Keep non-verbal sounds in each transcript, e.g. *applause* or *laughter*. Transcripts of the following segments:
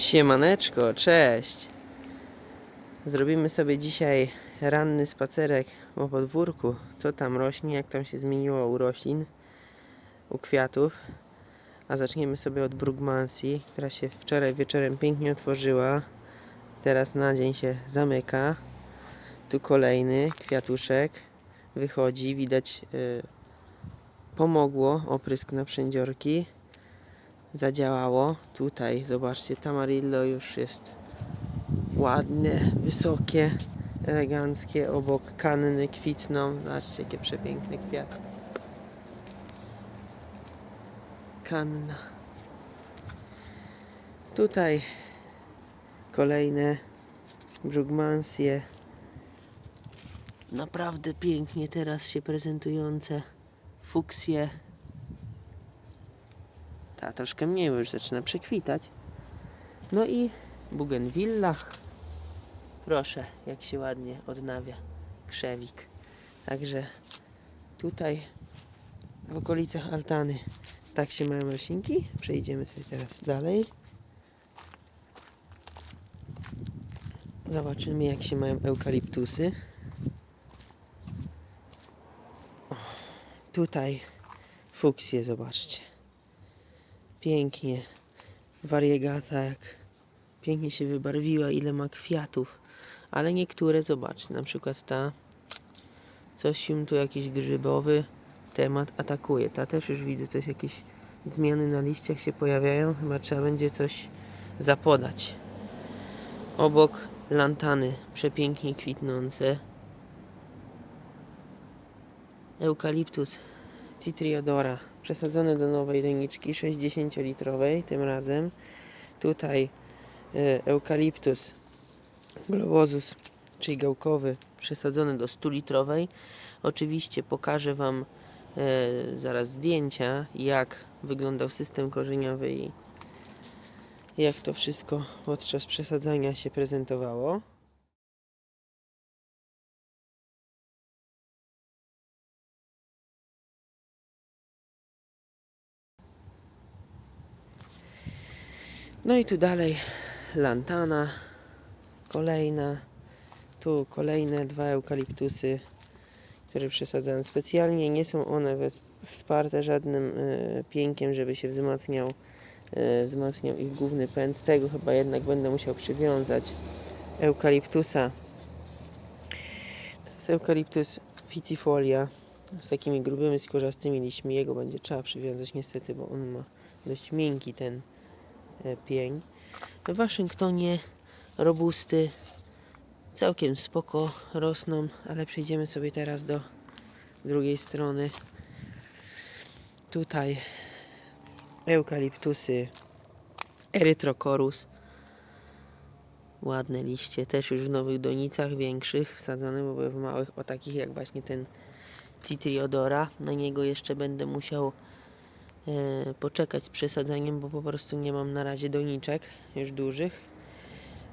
Siemaneczko, cześć! Zrobimy sobie dzisiaj ranny spacerek po podwórku. Co tam rośnie, jak tam się zmieniło u roślin, u kwiatów. A zaczniemy sobie od Brugmansi, która się wczoraj wieczorem pięknie otworzyła. Teraz na dzień się zamyka. Tu kolejny kwiatuszek wychodzi, widać y, pomogło oprysk na przędziorki zadziałało. Tutaj zobaczcie, tamarillo już jest ładne, wysokie, eleganckie. Obok kanny kwitną. Zobaczcie, jakie przepiękne kwiaty. Kanna. Tutaj kolejne brugmansje. Naprawdę pięknie teraz się prezentujące fuksje. Ta troszkę mniej, bo już zaczyna przekwitać. No i bugenwilla. Proszę, jak się ładnie odnawia krzewik. Także tutaj w okolicach altany tak się mają roślinki. Przejdziemy sobie teraz dalej. Zobaczymy jak się mają eukaliptusy. Tutaj fuksje, zobaczcie pięknie. Wariegata jak pięknie się wybarwiła ile ma kwiatów. Ale niektóre zobacz na przykład ta coś się tu jakiś grzybowy temat atakuje. Ta też już widzę coś jakieś zmiany na liściach się pojawiają. Chyba trzeba będzie coś zapodać. Obok lantany przepięknie kwitnące. Eukaliptus Citriodora przesadzone do nowej doniczki 60-litrowej tym razem. Tutaj e, eukaliptus globosus, czyli gałkowy, przesadzony do 100-litrowej. Oczywiście pokażę Wam e, zaraz zdjęcia, jak wyglądał system korzeniowy i jak to wszystko podczas przesadzania się prezentowało. No i tu dalej lantana, kolejna, tu kolejne dwa eukaliptusy, które przesadzałem specjalnie. Nie są one we- wsparte żadnym e, piękiem, żeby się wzmacniał, e, wzmacniał ich główny pęd. Tego chyba jednak będę musiał przywiązać. Eukaliptusa. To jest eukaliptus ficifolia z takimi grubymi, skórzastymi liśćmi. Jego będzie trzeba przywiązać niestety, bo on ma dość miękki ten pień. W Waszyngtonie robusty całkiem spoko rosną, ale przejdziemy sobie teraz do drugiej strony. Tutaj eukaliptusy erytrokorus. Ładne liście, też już w nowych donicach większych wsadzone, bo były w małych, o takich jak właśnie ten Citriodora. Na niego jeszcze będę musiał e, poczekać z przesadzaniem, bo po prostu nie mam na razie doniczek już dużych.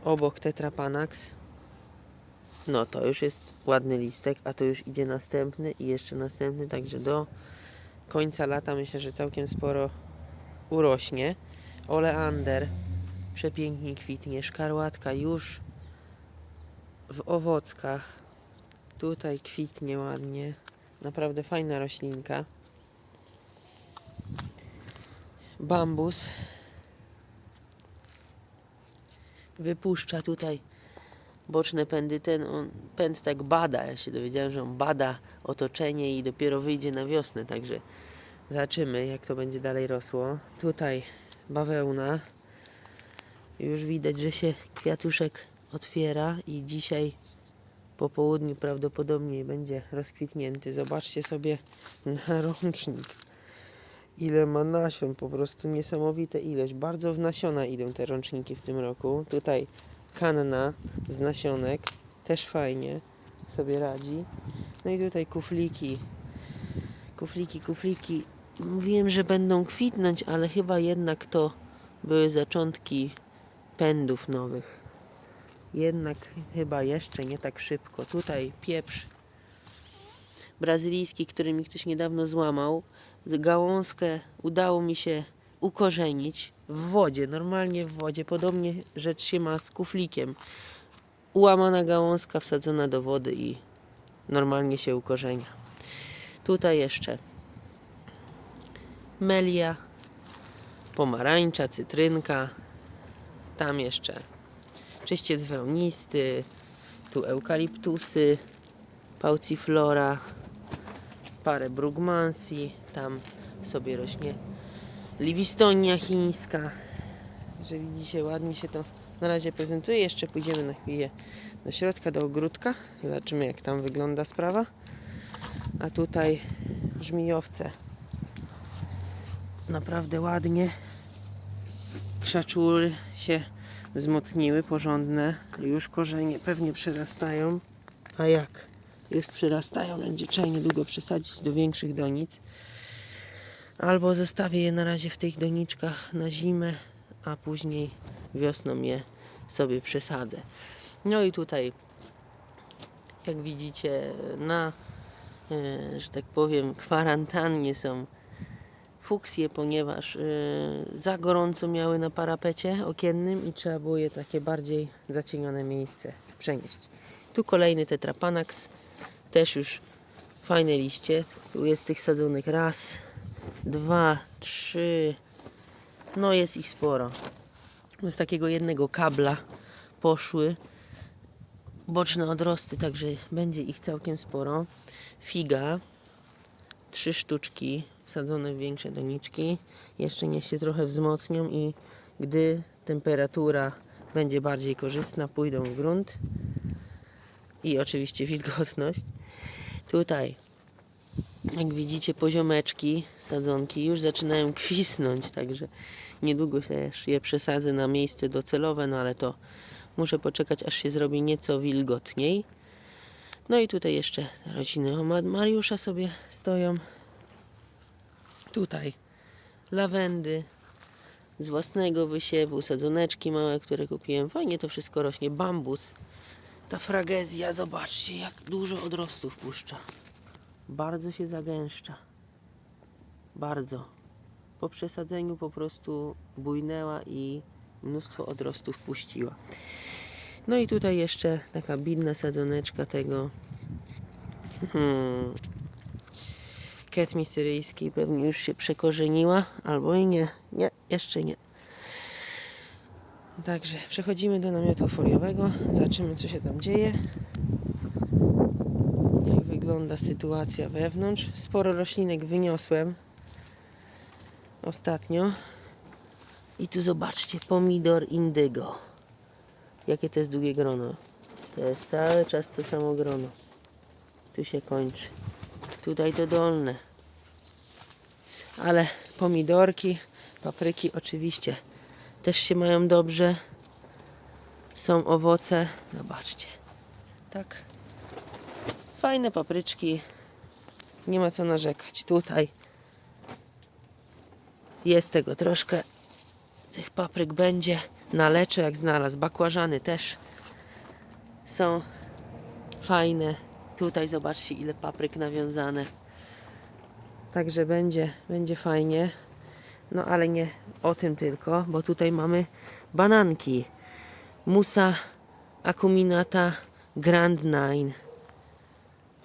Obok Tetrapanax. No to już jest ładny listek, a to już idzie następny i jeszcze następny, także do końca lata myślę, że całkiem sporo urośnie. Oleander przepięknie kwitnie, szkarłatka już w owockach. Tutaj kwitnie ładnie. Naprawdę fajna roślinka bambus wypuszcza tutaj boczne pędy. Ten on, pęd tak bada. Ja się dowiedziałem, że on bada otoczenie i dopiero wyjdzie na wiosnę. Także zobaczymy, jak to będzie dalej rosło. Tutaj bawełna. Już widać, że się kwiatuszek otwiera i dzisiaj po południu prawdopodobnie będzie rozkwitnięty. Zobaczcie sobie na *laughs* rącznik ile ma nasion, po prostu niesamowita ilość. Bardzo w nasiona idą te rączniki w tym roku. Tutaj kanna z nasionek, też fajnie sobie radzi. No i tutaj kufliki, kufliki, kufliki. Mówiłem, że będą kwitnąć, ale chyba jednak to były zaczątki pędów nowych. Jednak chyba jeszcze nie tak szybko. Tutaj pieprz brazylijski, który mi ktoś niedawno złamał. Gałązkę udało mi się ukorzenić w wodzie, normalnie w wodzie. Podobnie rzecz się ma z kuflikiem. Ułamana gałązka wsadzona do wody i normalnie się ukorzenia. Tutaj jeszcze melia, pomarańcza, cytrynka. Tam jeszcze czyściec wełnisty, tu eukaliptusy, pauciflora, parę brugmansi, tam sobie rośnie liwistonia chińska. Że widzicie, ładnie się to na razie prezentuje. Jeszcze pójdziemy na chwilę do środka, do ogródka. Zobaczymy, jak tam wygląda sprawa. A tutaj żmijowce. Naprawdę ładnie. Krzaczury się wzmocniły, porządne. Już korzenie pewnie przyrastają. A jak już przyrastają, będzie trzeba niedługo przesadzić do większych donic. Albo zostawię je na razie w tych doniczkach na zimę, a później wiosną je sobie przesadzę. No i tutaj, jak widzicie, na, e, że tak powiem, kwarantannie są fuksje, ponieważ e, za gorąco miały na parapecie okiennym i trzeba było je takie bardziej zacienione miejsce przenieść. Tu kolejny tetrapanax, też już fajne liście. Tu jest tych sadzonek raz, dwa, trzy, no jest ich sporo. Z takiego jednego kabla poszły boczne odrosty, także będzie ich całkiem sporo. Figa, trzy sztuczki wsadzone w większe doniczki. Jeszcze niech się trochę wzmocnią i gdy temperatura będzie bardziej korzystna, pójdą w grunt. I oczywiście wilgotność. Tutaj, jak widzicie, poziomeczki, sadzonki już zaczynają kwisnąć, także niedługo też je przesadzę na miejsce docelowe, no ale to muszę poczekać, aż się zrobi nieco wilgotniej. No i tutaj jeszcze rodziny Mariusza sobie stoją. Tutaj lawendy z własnego wysiewu, sadzoneczki małe, które kupiłem. Fajnie to wszystko rośnie. Bambus. Ta fragezja, zobaczcie jak dużo odrostów puszcza. Bardzo się zagęszcza. Bardzo. Po przesadzeniu po prostu bujnęła i mnóstwo odrostów puściła. No i tutaj jeszcze taka bidna sadzoneczka tego hmm, ketmi syryjskiej pewnie już się przekorzeniła, albo i nie. Nie, jeszcze nie. Także przechodzimy do namiotu foliowego, zobaczymy co się tam dzieje. Jak wygląda sytuacja wewnątrz. Sporo roślinek wyniosłem ostatnio. I tu zobaczcie, pomidor indygo. Jakie to jest długie grono. To jest cały czas to samo grono. Tu się kończy. Tutaj to dolne. Ale pomidorki, papryki oczywiście też się mają dobrze. Są owoce. Zobaczcie. Tak. Fajne papryczki. Nie ma co narzekać. Tutaj jest tego troszkę. Tych papryk będzie. Na lecze jak znalazł. Bakłażany też są fajne. Tutaj zobaczcie ile papryk nawiązane. Także będzie, będzie fajnie. No ale nie o tym tylko, bo tutaj mamy bananki. Musa Acuminata Grand Nine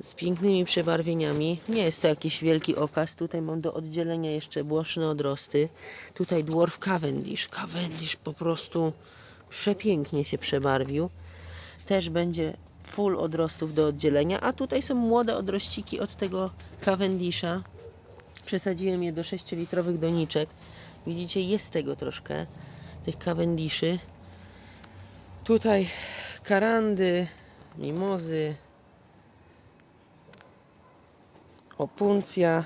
z pięknymi przebarwieniami. Nie jest to jakiś wielki okaz. Tutaj mam do oddzielenia jeszcze błoszne odrosty. Tutaj Dwarf Cavendish. Cavendish po prostu przepięknie się przebarwił. Też będzie full odrostów do oddzielenia. A tutaj są młode odrościki od tego Cavendisha. Przesadziłem je do 6-litrowych doniczek. Widzicie, jest tego troszkę, tych Cavendiszy. Tutaj karandy, mimozy, opuncja,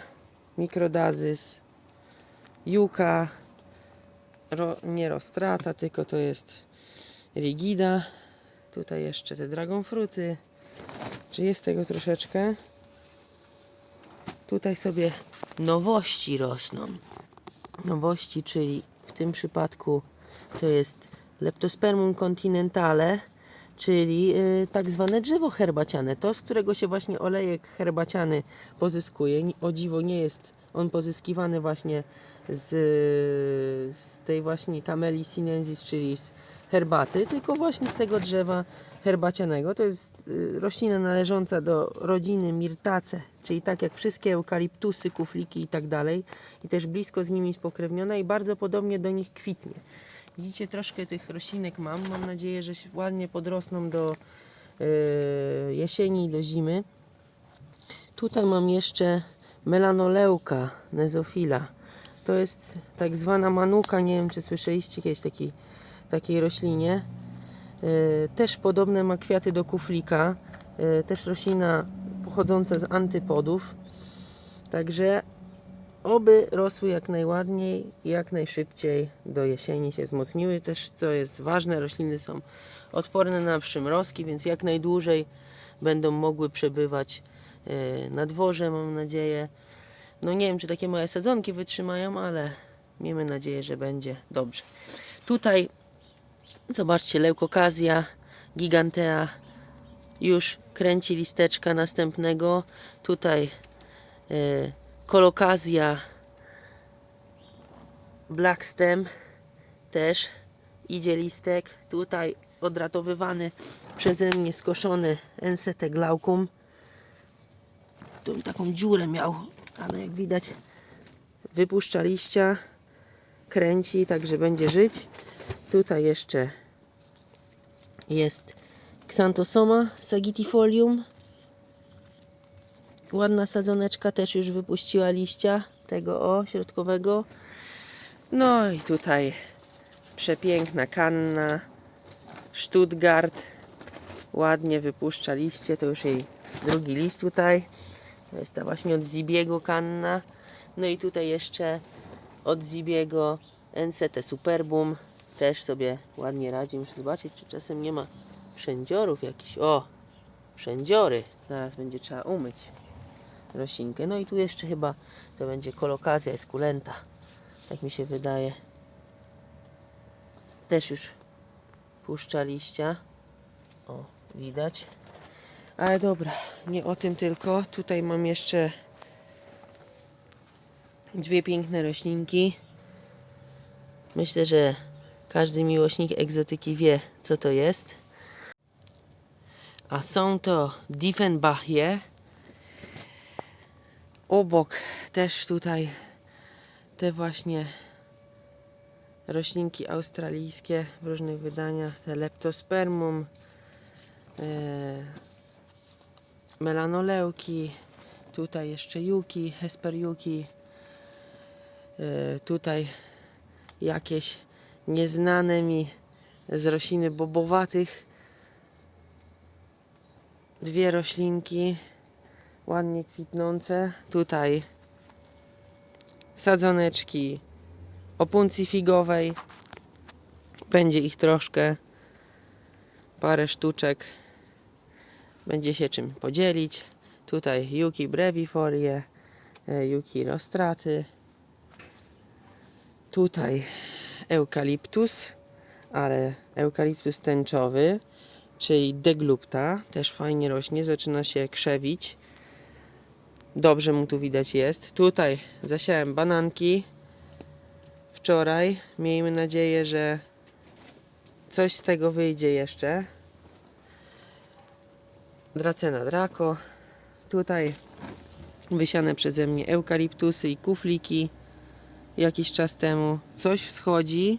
mikrodazys, juka, ro, nie rostrata, tylko to jest rigida. Tutaj jeszcze te dragonfruty. Czy jest tego troszeczkę? Tutaj sobie nowości rosną. Nowości, czyli w tym przypadku to jest Leptospermum continentale, czyli y, tak zwane drzewo herbaciane. To, z którego się właśnie olejek herbaciany pozyskuje. O dziwo nie jest On pozyskiwany właśnie z, z tej właśnie Camellia sinensis, czyli z herbaty, tylko właśnie z tego drzewa herbacianego. To jest y, roślina należąca do rodziny Myrtace, czyli tak jak wszystkie eukaliptusy, kufliki i tak dalej. I też blisko z nimi spokrewniona i bardzo podobnie do nich kwitnie. Widzicie, troszkę tych roślinek mam. Mam nadzieję, że ładnie podrosną do y, jesieni i do zimy. Tutaj mam jeszcze melanoleuka nezofila. To jest tak zwana manuka, nie wiem czy słyszeliście kiedyś taki, takiej roślinie. E, Też podobne ma kwiaty do kuflika. E, Też roślina pochodząca z antypodów. Także oby rosły jak najładniej i jak najszybciej do jesieni się wzmocniły. Też co jest ważne, rośliny są odporne na przymrozki, więc jak najdłużej będą mogły przebywać e, na dworze, mam nadzieję. No nie wiem, czy takie małe sadzonki wytrzymają, ale miejmy nadzieję, że będzie dobrze. Tutaj zobaczcie, leukokazja gigantea już kręci listeczka następnego. Tutaj e, kolokazja black stem też idzie listek. Tutaj odratowywany przeze mnie skoszony Ensete glaucum. Tu taką dziurę miał, ale jak widać wypuszcza liścia, kręci, także będzie żyć. Tutaj jeszcze jest Xanthosoma sagittifolium. Ładna sadzoneczka też już wypuściła liścia tego o środkowego. No i tutaj przepiękna kanna Stuttgart. Ładnie wypuszcza liście, to już jej drugi list tutaj. To jest ta właśnie od Zibiego kanna. No i tutaj jeszcze od Zibiego Ensete Superbum. Też sobie ładnie radzi. Muszę zobaczyć, czy czasem nie ma wszędziorów jakichś. O! Wszędziory. Zaraz będzie trzeba umyć roślinkę. No i tu jeszcze chyba to będzie kolokazja esculenta. Tak mi się wydaje. Też już puszcza liścia. O, widać. Ale dobra, nie o tym tylko. Tutaj mam jeszcze dwie piękne roślinki. Myślę, że każdy miłośnik egzotyki wie, co to jest. A są to Diefenbachie. Obok też tutaj te właśnie roślinki australijskie w różnych wydaniach. Te Leptospermum, e, melanoleuki, tutaj jeszcze juki, hesper juki, e, tutaj jakieś nieznane mi z rośliny bobowatych dwie roślinki ładnie kwitnące tutaj sadzoneczki opuncji figowej będzie ich troszkę parę sztuczek będzie się czym podzielić. Tutaj Yuki brevifolie, e, Yuki rostraty. Tutaj eukaliptus, ale eukaliptus tęczowy, czyli deglupta, też fajnie rośnie, zaczyna się krzewić. Dobrze mu tu widać jest. Tutaj zasiałem bananki wczoraj. Miejmy nadzieję, że coś z tego wyjdzie jeszcze. Dracena Draco. Tutaj wysiane przeze mnie eukaliptusy i kufliki jakiś czas temu. Coś wschodzi,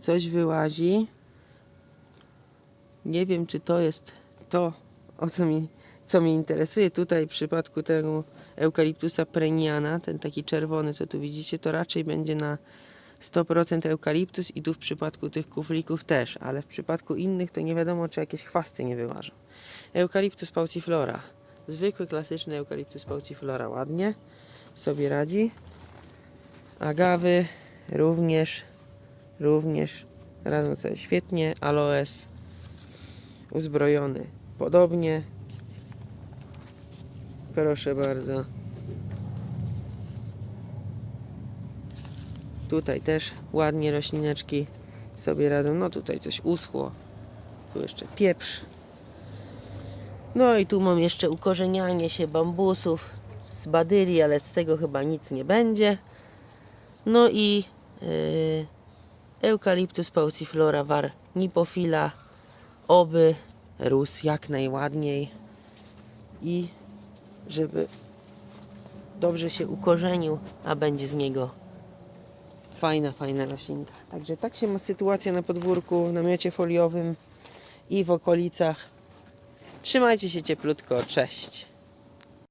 coś wyłazi. Nie wiem, czy to jest to, o co mi, co mnie interesuje. Tutaj w przypadku tego eukaliptusa preniana, ten taki czerwony, co tu widzicie, to raczej będzie na 100% eukaliptus i tu w przypadku tych kuflików też, ale w przypadku innych to nie wiadomo, czy jakieś chwasty nie wyłażą. Eukaliptus pauciflora. Zwykły, klasyczny eukaliptus pauciflora. Ładnie sobie radzi. Agawy również, również radzą sobie świetnie. Aloes uzbrojony podobnie. Proszę bardzo. Tutaj też ładnie roślineczki sobie radzą. No tutaj coś uschło. Tu jeszcze pieprz. No i tu mam jeszcze ukorzenianie się bambusów. z badyli, ale z tego chyba nic nie będzie. No i yy, Eucalyptus pauciflora var nipofila, oby rósł jak najładniej i żeby dobrze się ukorzenił, a będzie z niego fajna, fajna roślinka. Także tak się ma sytuacja na podwórku, w namiocie foliowym i w okolicach. Trzymajcie się cieplutko, cześć.